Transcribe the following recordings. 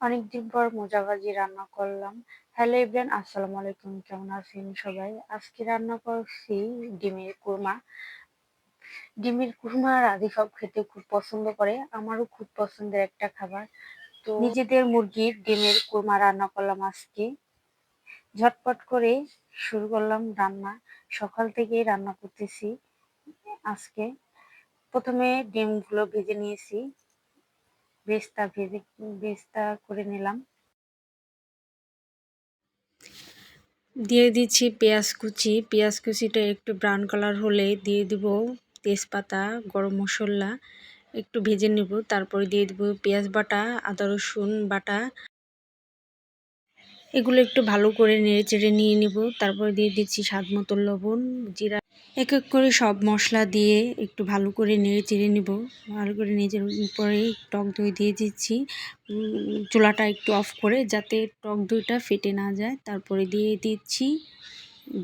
অনেকদিন পর মোজা ভাজি রান্না করলাম। হ্যালো ইব্রান, আসসালামু আলাইকুম। কেমন আছেন সবাই? আজকে রান্না করছি ডিমের কুরমা। ডিমের কুরমা রাধিফা খেতে খুব পছন্দ করে। আমারও খুব পছন্দের একটা খাবার। তো নিজেদের মুরগির ডিমের কুরমা রান্না করলাম আজকে। ঝটপট করে শুরু করলাম রান্না। সকাল থেকেই রান্না করতেছি আজকে। প্রথমে ডিমগুলো ভেজে নিয়েছি। বেস্তা ভেজে, বেস্তা করে নিলাম। দিয়ে দিচ্ছি পেঁয়াজ কুচি। পেঁয়াজ কুচিটা একটু ব্রাউন কালার হলে দিয়ে দিব তেজপাতা, গরম মশলা, একটু ভেজে নেব। তারপরে দিয়ে দেবো পেঁয়াজ বাটা, আদা রসুন বাটা। এগুলো একটু ভালো করে নেড়ে চেড়ে নিয়ে নিব। তারপরে দিয়ে দিচ্ছি স্বাদ মতো লবণ, জিরা এক এক করে সব মশলা দিয়ে একটু ভালো করে নেড়ে চেড়ে নিব। ভালো করে নিজের উপরে টক দই দিয়ে দিচ্ছি। চুলাটা একটু অফ করে যাতে টক দইটা ফেটে না যায়। তারপরে দিয়ে দিচ্ছি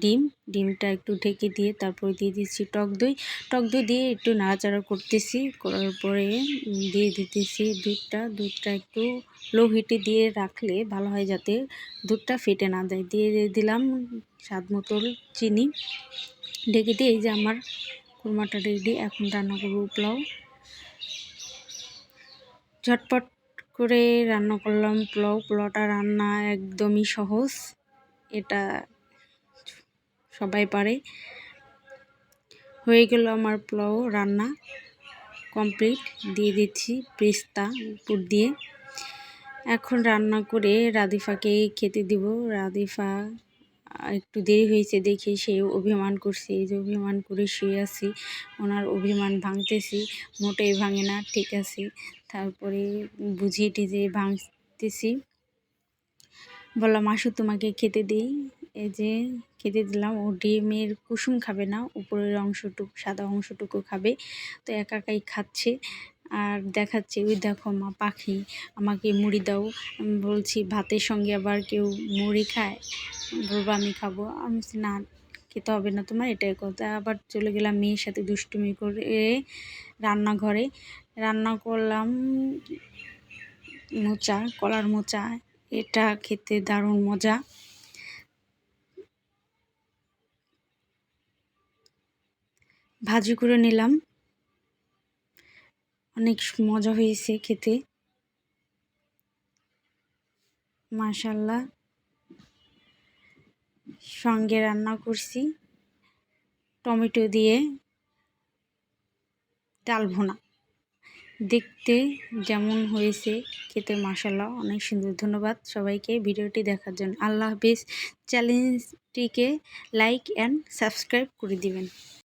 ডিম। ডিমটা একটু ঢেকে দিয়ে তারপরে দিয়ে দিচ্ছি টক দই। টক দই দিয়ে একটু নাড়াচাড়া করতেছি। করার পরে দিয়ে দিতেছি দুধটা। দুধটা একটু লো হিটে দিয়ে রাখলে ভালো হয় যাতে দুধটা ফেটে না যায়। দিয়ে দিলাম স্বাদ মতো চিনি। ঢেকে দিয়ে এই যে আমার কুরমাটা রেডি এখন রান্না করব পোলাও। ঝটপট করে রান্না করলাম পোলাও। পোলাওটা রান্না একদমই সহজ, এটা সবাই পারে। হয়ে গেল আমার পোলাও রান্না কমপ্লিট দিয়ে দিচ্ছি পেস্তা, উপর দিয়ে। এখন রান্না করে রাধিফাকে খেতে দিব। রাদিফা একটু দেরি হয়েছে দেখে সে অভিমান করছে। এই যে অভিমান করে শুয়ে আছি, ওনার অভিমান ভাঙতেছি, মোটেই ভাঙে না, ঠিক আছে। তারপরে বুঝিয়ে টিজিয়ে ভাঙতেছি, বললাম, আসো তোমাকে খেতে দিই। এই যে খেতে দিলাম, ও ডিমের কুসুম খাবে না, উপরের অংশটুকু, সাদা অংশটুকু খাবে। তো একা একাই খাচ্ছে। আর দেখাচ্ছে, ওই দেখো মা পাখি, আমাকে মুড়ি দাও। বলছি, ভাতের সঙ্গে আবার কেউ মুড়ি খায়? বলব, আমি খাব। আমি না, খেতে হবে না তোমার, এটাই কথা। আবার চলে গেলাম মেয়ের সাথে দুষ্টুমি করে রান্নাঘরে। রান্না করলাম মোচা, কলার মোচা। এটা খেতে দারুণ মজা। ভাজি করে নিলাম। অনেক মজা হয়েছে খেতে। মাশাল্লাহ। সঙ্গে রান্না করছি টমেটো দিয়ে ডাল ভোনা। দেখতে যেমন হয়েছে খেতে মাসাল্লাহ অনেক সুন্দর। ধন্যবাদ সবাইকে ভিডিওটি দেখার জন্য। আল্লাহ হাফিজ। চ্যালেঞ্জটিকে লাইক অ্যান্ড সাবস্ক্রাইব করে দিবেন।